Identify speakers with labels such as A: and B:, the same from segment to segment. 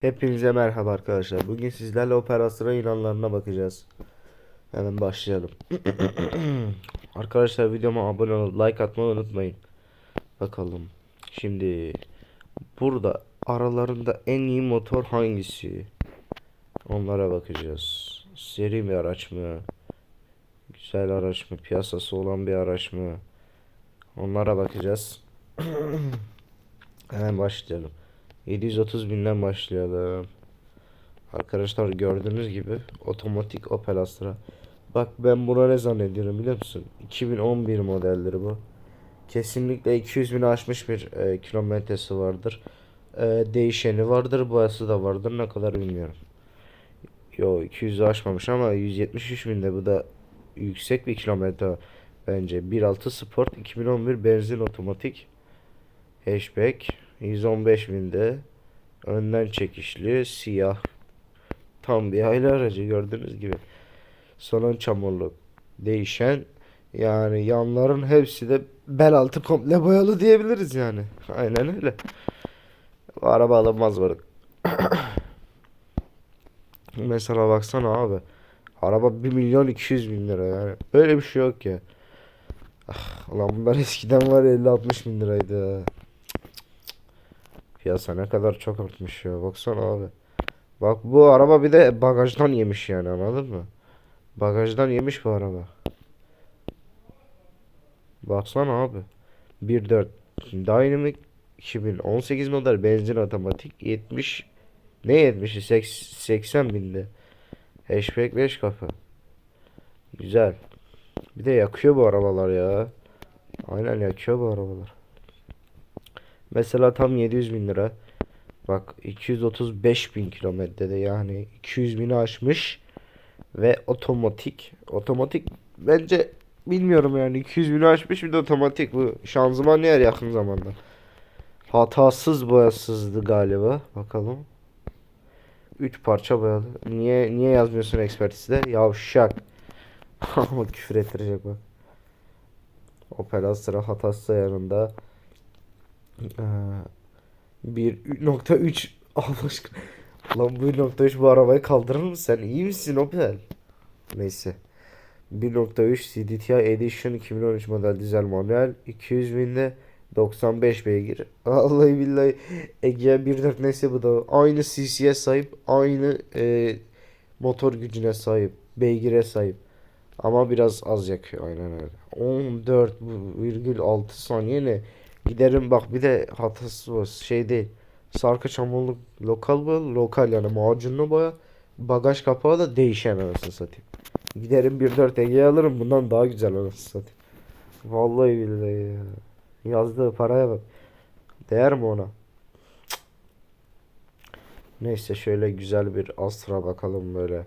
A: Hepinize merhaba arkadaşlar. Bugün sizlerle operasyona ilanlarına bakacağız. Hemen başlayalım. Arkadaşlar videoma abone olup like atmayı unutmayın. Bakalım. Şimdi burada aralarında en iyi motor hangisi? Onlara bakacağız. Seri bir araç mı? Güzel araç mı? Piyasası olan bir araç mı? Onlara bakacağız. Hemen başlayalım. 730 binden başlayalım. Arkadaşlar gördüğünüz gibi otomatik Opel Astra. Bak ben buna ne zannediyorum biliyor musun? 2011 modeldir bu. Kesinlikle 200 bin aşmış bir e, kilometresi vardır. E, değişeni vardır, boyası da vardır. Ne kadar bilmiyorum. Yo 200'ü aşmamış ama 173 binde bu da yüksek bir kilometre bence. 1.6 Sport 2011 benzin otomatik hatchback 115 binde önden çekişli siyah tam bir aile aracı gördüğünüz gibi. Sonun çamurluk değişen yani yanların hepsi de bel altı komple boyalı diyebiliriz yani. Aynen öyle. Bu araba alınmaz varık mesela baksana abi araba 1 milyon 200 bin lira yani. Öyle bir şey yok ya. Ah, ulan bunlar eskiden var ya 50-60 bin liraydı. Piyasa ne kadar çok artmış ya. Baksana abi. Bak bu araba bir de bagajdan yemiş yani anladın mı? Bagajdan yemiş bu araba. Baksana abi. 1.4 Dynamic 2018 model benzin otomatik 70 ne 70'i 80 binde. Hatchback 5 kapı. Güzel. Bir de yakıyor bu arabalar ya. Aynen yakıyor bu arabalar. Mesela tam 700 bin lira. Bak 235 bin kilometrede yani 200 bini aşmış ve otomatik. Otomatik bence bilmiyorum yani 200 bini aşmış bir de otomatik bu şanzıman yer yakın zamanda. Hatasız boyasızdı galiba. Bakalım. 3 parça boyalı. Niye niye yazmıyorsun ekspertizde? Yavşak. Ama küfür ettirecek bak. Opel Astra hatası yanında. Ee, 1.3 Allah aşkına. Lan bu 1.3 bu arabayı kaldırır mı sen? İyi misin Opel? Neyse. 1.3 CDTI Edition 2013 model dizel manuel 200 binde 95 beygir. Vallahi billahi Egea 1.4 neyse bu da aynı cc'ye sahip, aynı e, motor gücüne sahip, beygire sahip. Ama biraz az yakıyor aynen öyle. 14,6 saniye ne? Giderim bak bir de hatası var şey değil. Sarkı çamurluk lokal boya lokal yani macunlu boya. Bagaj kapağı da değişen anasını satayım. Giderim 1.4 Ege alırım bundan daha güzel anasını satayım. Vallahi billahi ya. Yazdığı paraya bak. Değer mi ona? Neyse şöyle güzel bir Astra bakalım böyle.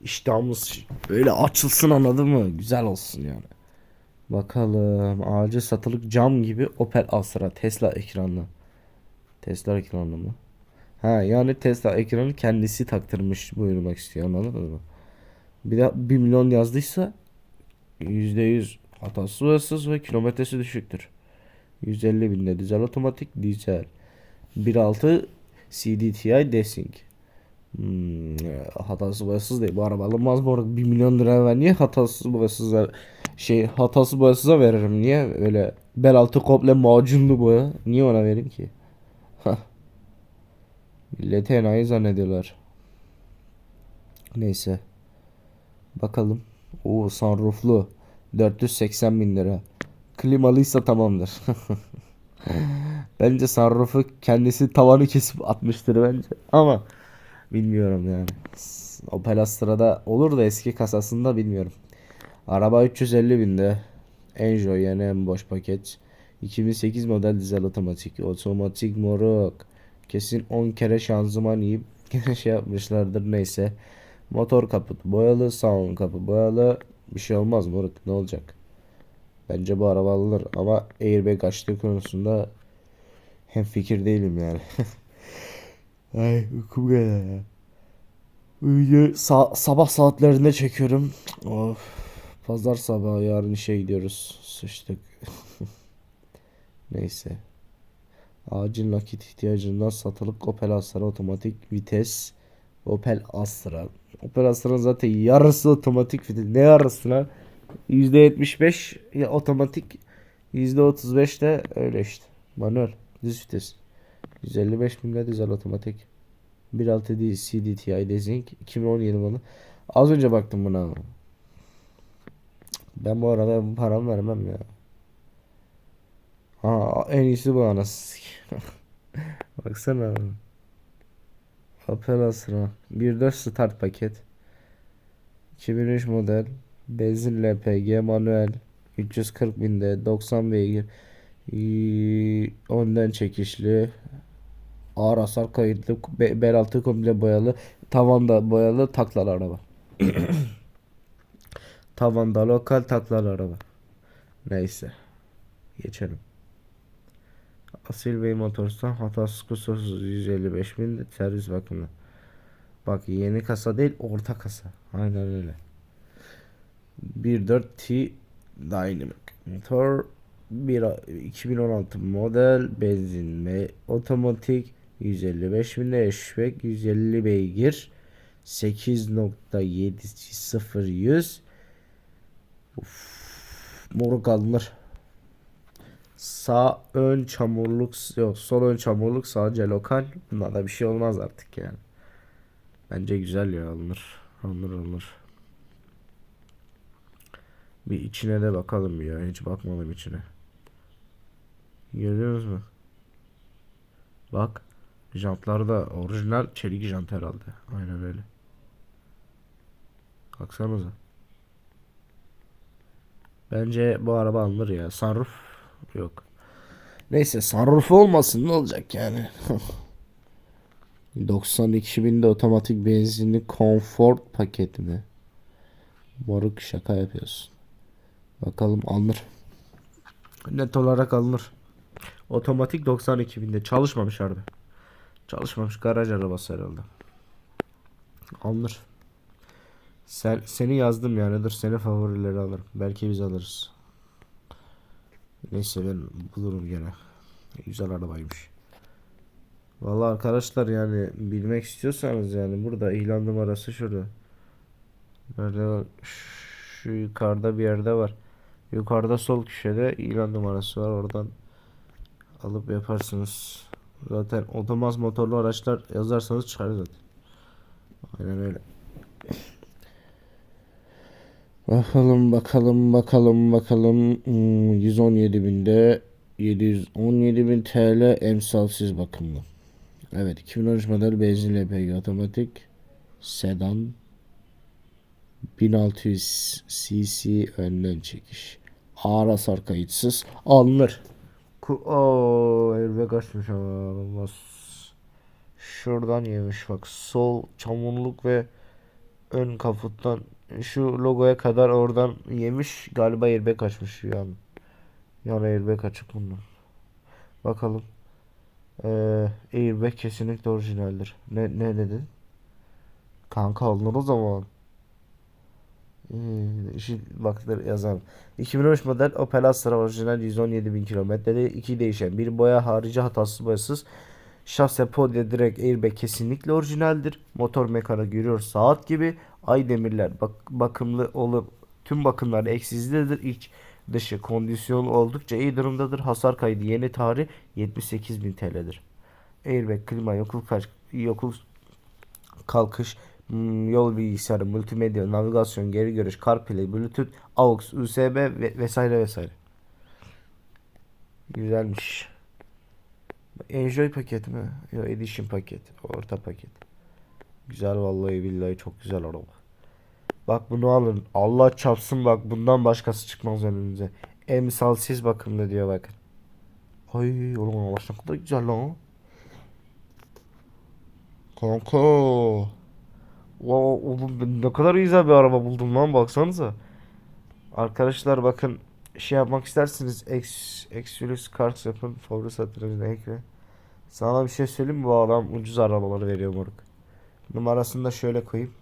A: İştahımız böyle açılsın anladın mı? Güzel olsun yani. Bakalım. Acil satılık cam gibi Opel Astra Tesla ekranlı. Tesla ekranlı mı? Ha yani Tesla ekranı kendisi taktırmış buyurmak istiyor anladın mı? Bir de 1 milyon yazdıysa %100 hatası hırsız ve kilometresi düşüktür. 150 binde dizel otomatik dizel. 1.6 CDTI Desync. Hmm, hatası boyasız değil. Bu araba alınmaz bu arada 1 milyon lira ver. Niye hatasız boyasız ver? Şey hatası boyasıza veririm. Niye öyle bel altı komple macunlu boya? Niye ona vereyim ki? Milleti enayi zannediyorlar. Neyse. Bakalım. Oo sunrooflu. 480 bin lira. Klimalıysa tamamdır. bence sunroofu kendisi tavanı kesip atmıştır bence. Ama bilmiyorum yani. Opel Astra'da olur da eski kasasında bilmiyorum. Araba 350 binde. Enjoy yani en boş paket. 2008 model dizel otomatik. Otomatik moruk. Kesin 10 kere şanzıman yiyip şey yapmışlardır neyse. Motor kaputu boyalı, sound kapı boyalı. Bir şey olmaz moruk ne olacak? Bence bu araba alınır ama airbag açtığı konusunda hem fikir değilim yani. Ay uykum geldi ya. Uyuyor. Sa- sabah saatlerinde çekiyorum. Of. Pazar sabahı yarın işe gidiyoruz. Sıçtık. Neyse. Acil nakit ihtiyacından satılık Opel Astra otomatik vites. Opel Astra. Opel Astra'nın zaten yarısı otomatik vites. Ne yarısı lan? %75 ya otomatik %35 de öyle işte. Manuel. Düz vites. 155 bin lira dizel otomatik. 1.6 CDTI Desync 2017 malı. Az önce baktım buna. Ben bu arada param vermem ya. Ha en iyisi bu anası. Baksana. Opel Astra 1.4 start paket. 2003 model. Benzin LPG manuel. 340 binde 90 beygir. Önden çekişli. Ağır hasar kayıtlı. Be bel altı komple boyalı. Tavanda boyalı taklalı araba. Tavanda lokal taklalı araba. Neyse. Geçelim. Asil Bey Motors'tan hatasız kusursuz 155 bin servis bakımı. Bak yeni kasa değil orta kasa. Aynen öyle. 1.4 T Dynamic motor 1 2016 model benzin ve otomatik 155 bin eşbek 150 beygir 8.7 0 100 Uf, moruk alınır. Sağ ön çamurluk yok sol ön çamurluk sadece lokal. Bunda da bir şey olmaz artık yani. Bence güzel ya alınır. Alınır alınır. Bir içine de bakalım ya. Hiç bakmadım içine. Görüyorsunuz mu? Bak. Jantlar da orijinal çelik jant herhalde. Aynen öyle. Baksanıza. Bence bu araba alınır ya. Sunroof yok. Neyse sunroof olmasın ne olacak yani. 92 binde otomatik benzinli comfort paketi mi? Moruk şaka yapıyorsun. Bakalım alınır. Net olarak alınır. Otomatik 92 binde çalışmamış harbi. Çalışmamış garaj arabası herhalde. Alınır. Sen, seni yazdım yani dur seni favorileri alırım. Belki biz alırız. Neyse ben bulurum gene. Güzel arabaymış. Vallahi arkadaşlar yani bilmek istiyorsanız yani burada ilan numarası şurada. Nerede? Şu yukarıda bir yerde var. Yukarıda sol köşede ilan numarası var. Oradan alıp yaparsınız. Zaten otomaz motorlu araçlar yazarsanız çıkar zaten. Aynen öyle. Bakalım bakalım bakalım bakalım Hmm, 117 binde 717 bin TL emsalsiz bakımlı. Evet 2013 model benzin LPG otomatik sedan 1600 cc önden çekiş. Ağır hasar kayıtsız alınır. Ku Oo, airbag açmış ama. Şuradan yemiş bak sol çamurluk ve ön kaputtan şu logoya kadar oradan yemiş galiba airbag açmış yan. Yan airbag açık bunun. Bakalım. Ee, airbag kesinlikle orijinaldir. Ne ne dedin? Kanka alınır o zaman. Hmm, işi baktır yazalım. 2013 model Opel Astra orijinal 117 bin kilometrede iki değişen bir boya harici hatasız boyasız şase podya direkt airbag kesinlikle orijinaldir. Motor mekanı görüyor saat gibi. Ay demirler bak bakımlı olup tüm bakımlar eksizdedir. İç dışı kondisyon oldukça iyi durumdadır. Hasar kaydı yeni tarih 78 bin TL'dir. Airbag, klima, yokul kaç, yokul kalkış, hmm, yol bilgisayarı, multimedya, navigasyon, geri görüş, CarPlay, Bluetooth, AUX, USB ve vesaire vesaire. Güzelmiş. Enjoy paket mi? Yok Edition paket. Orta paket. Güzel vallahi billahi çok güzel araba. Bak bunu alın. Allah çarpsın bak bundan başkası çıkmaz önünüze. Emsalsiz bakımlı diyor bakın. Ay oğlum araç ne kadar güzel lan. Kanka. Wow, oğlum ne kadar güzel bir araba buldum lan baksanıza. Arkadaşlar bakın şey yapmak isterseniz Exulus Cars yapın favori satırınızda ekle. Sana bir şey söyleyeyim mi? Bu adam ucuz arabaları veriyor moruk. Numarasını da şöyle koyayım.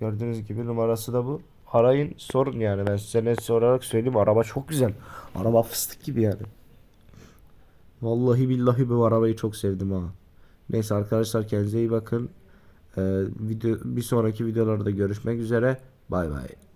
A: Gördüğünüz gibi numarası da bu. Arayın sorun yani ben size net sorarak söyleyeyim araba çok güzel. Araba fıstık gibi yani. Vallahi billahi bu arabayı çok sevdim ha. Neyse arkadaşlar kendinize iyi bakın. Ee, video, bir sonraki videolarda görüşmek üzere. Bay bay.